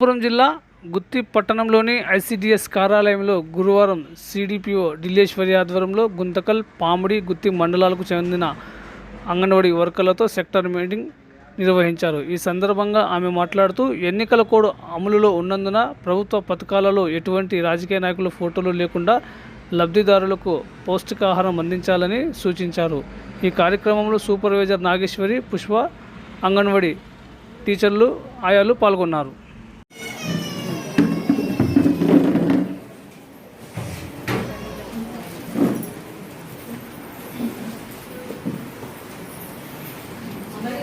అనంతపురం జిల్లా గుత్తి పట్టణంలోని ఐసిడిఎస్ కార్యాలయంలో గురువారం సిడిపిఓ ఢిల్లేశ్వరి ఆధ్వర్యంలో గుంతకల్ పాముడి గుత్తి మండలాలకు చెందిన అంగన్వాడీ వర్కర్లతో సెక్టర్ మీటింగ్ నిర్వహించారు. ఈ సందర్భంగా ఆమె మాట్లాడుతూ ఎన్నికల కోడ్ అమలులో ఉన్నందున ప్రభుత్వ పథకాలలో ఎటువంటి రాజకీయ నాయకుల ఫోటోలు లేకుండా లబ్ధిదారులకు పౌష్టికాహారం అందించాలని సూచించారు. ఈ కార్యక్రమంలో సూపర్వైజర్ నాగేశ్వరి పుష్ప అంగన్వాడీ టీచర్లు ఆయాలు పాల్గొన్నారు.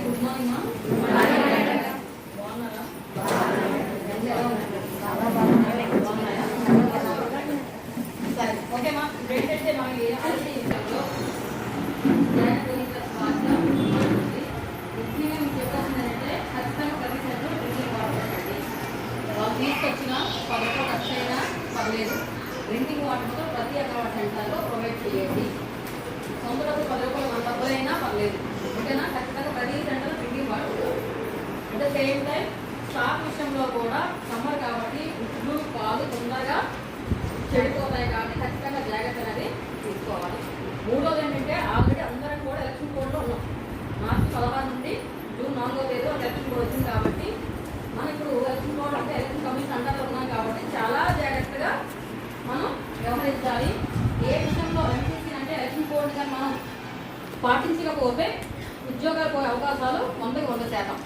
గుడ్ మార్నింగ్ బాగున్నారా చాలా ఎలా సరే ఓకే మా ఏంటంటే మనం ఏ ప్రతి తీసుకొచ్చిన పదకొండు ఖర్చు అయినా పర్లేదు డ్రింకింగ్ వాటర్తో ప్రతి అక్కడ సెంటర్లో ప్రొవైడ్ చేయండి సొంత పది రూపాయలు మన డబ్బులైనా పర్లేదు ఓకేనా? ఖచ్చితంగా ప్రతి సెంటర్ పిండి వాడు at the same time stock విషయంలో కూడా సమ్మర్ కాబట్టి గుడ్లు పాలు తొందరగా చెడిపోతాయి కాబట్టి ఖచ్చితంగా జాగ్రత్త అనేది తీసుకోవాలి. మూడోది ఏంటంటే ఆల్రెడీ అందరం కూడా ఎలక్షన్ కోడ్లో ఉన్నాం. మార్చి పదహారు నుండి జూన్ నాలుగో తేదీ ఒక ఎలక్షన్ కోడ్ వచ్చింది కాబట్టి మనం ఇప్పుడు ఎలక్షన్ కోడ్ అంటే ఎలక్షన్ కమిషన్ అండర్లో ఉన్నాం కాబట్టి చాలా జాగ్రత్తగా మనం వ్యవహరించాలి. ఏ విషయంలో ఎంపీసీ అంటే ఎలక్షన్ కోడ్ కానీ మనం పాటించకపోతే ఉద్యోగాలు పోయే అవకాశాలు వందకి వంద శాతం.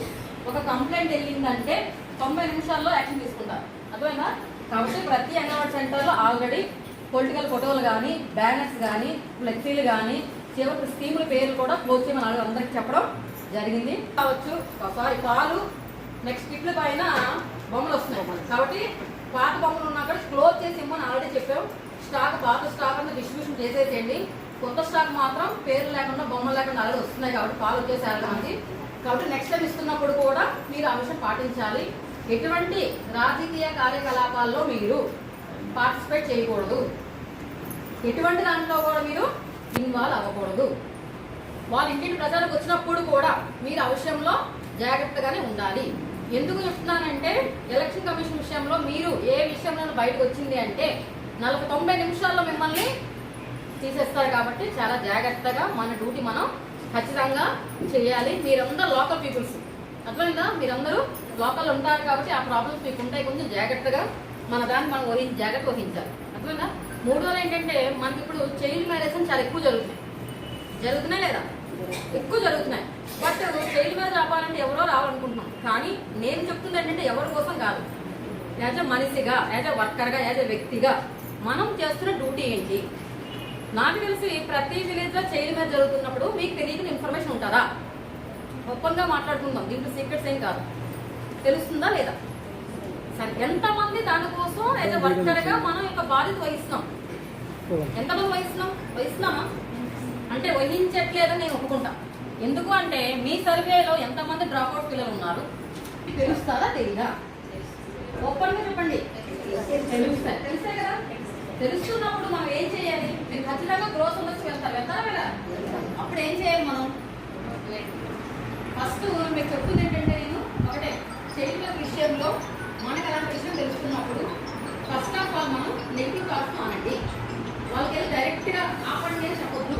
ఒక కంప్లైంట్ వెళ్ళిందంటే తొంభై నిమిషాల్లో యాక్షన్ తీసుకుంటారు. అర్థమైనా కాబట్టి ప్రతి అంగన్వాడీ సెంటర్లో ఆల్రెడీ పొలిటికల్ ఫోటోలు కానీ బ్యానర్స్ కానీ ఫ్లెక్సీలు కానీ చివరికి స్కీముల పేర్లు కూడా క్లోజ్ చేయమని అడగ- అందరికి చెప్పడం జరిగింది. కావచ్చు సారీ కాలు నెక్స్ట్ కిట్ల పైన బొమ్మలు వస్తున్నాయి. కాబట్టి పాత బొమ్మలు ఉన్నా కూడా క్లోజ్ చేసి ఇమ్మని ఆల్రెడీ చెప్పాం. స్టాక్ పాత స్టాక్ అంతా డిస్ట్రిబ్యూషన్ చేసేసేయండి. కొత్త స్టాక్ మాత్రం పేరు లేకుండా బొమ్మలు లేకుండా ఆల్రెడీ వస్తున్నాయి కాబట్టి పాలు వచ్చేసారు మనకి కాబట్టి నెక్స్ట్ టైం ఇస్తున్నప్పుడు కూడా మీరు ఆ విషయం పాటించాలి. ఎటువంటి రాజకీయ కార్యకలాపాల్లో మీరు పార్టిసిపేట్ చేయకూడదు. ఎటువంటి దాంట్లో కూడా మీరు ఇన్వాల్వ్ అవ్వకూడదు. వాళ్ళ ఇంటికి ప్రజలకు వచ్చినప్పుడు కూడా మీరు ఆ విషయంలో జాగ్రత్తగానే ఉండాలి. ఎందుకు చెప్తున్నానంటే ఎలక్షన్ కమిషన్ విషయంలో మీరు ఏ విషయంలో బయటకు వచ్చింది అంటే నలభై తొంభై నిమిషాల్లో మిమ్మల్ని తీసేస్తారు కాబట్టి చాలా జాగ్రత్తగా మన డ్యూటీ మనం ఖచ్చితంగా చేయాలి. మీరందరూ లోకల్ పీపుల్స్ అర్థమైందా? మీరందరూ లోకల్ ఉంటారు కాబట్టి ఆ ప్రాబ్లమ్స్ మీకు ఉంటాయి. కొంచెం జాగ్రత్తగా మన దాన్ని మనం వహించి జాగ్రత్త వహించాలి. అర్థమైందా? మూడోది ఏంటంటే మనకి ఇప్పుడు చైల్డ్ మ్యారేజ్ అని చాలా ఎక్కువ జరుగుతున్నాయి. జరుగుతున్నాయి లేదా? ఎక్కువ జరుగుతున్నాయి. బట్ చైల్డ్ మ్యారేజ్ ఆపాలంటే ఎవరో రావాలనుకుంటున్నాం కానీ నేను చెప్తుంది ఏంటంటే ఎవరి కోసం కాదు. యాజ్ అ మనిషిగా యాజ్ అ వర్కర్గా యాజ్ అ వ్యక్తిగా మనం చేస్తున్న డ్యూటీ ఏంటి? నాకు తెలిసి ప్రతి విలేజ్లో చైల్డ్ మ్యారేజ్ జరుగుతున్నప్పుడు మీకు తెలియని ఇన్ఫర్మేషన్ ఉంటుందా? ఓపెన్గా మాట్లాడుకుందాం. దీంట్లో సీక్రెట్స్ ఏం కాదు. తెలుస్తుందా లేదా? సరే ఎంతమంది దానికోసం యాజ్ వర్కర్గా మనం యొక్క బాధ్యత వహిస్తున్నాం? ఎంతమంది వహిస్తున్నాం? వహిస్తున్నామా? అంటే వహించట్లేదని నేను ఒప్పుకుంటా. ఎందుకు అంటే మీ సర్వేలో ఎంతమంది డ్రాప్ అవుట్ పిల్లలు ఉన్నారు? తెలుస్తారా తెలీదా? ఓపెన్గా చెప్పండి. తెలుస్తాయి. తెలుసే కదా తెలుస్తున్నప్పుడు మనం ఏం చేయాలి? మీరు ఖచ్చితంగా గ్రోత్ ఉండొచ్చు వెళ్తారు. వెళ్తారా వెళ్ళా అప్పుడు ఏం చేయాలి మనం? ఫస్ట్ మీకు చెప్తుంది ఏంటంటే నేను ఒకటే చైల్డ్ విషయంలో మనకు అలాంటి విషయం తెలుసుకున్నప్పుడు ఫస్ట్ ఆఫ్ ఆల్ మనం నెగిటివ్ థాట్స్ మానండి. వాళ్ళకి వెళ్ళి డైరెక్ట్గా ఆపండి అని చెప్పొద్దు.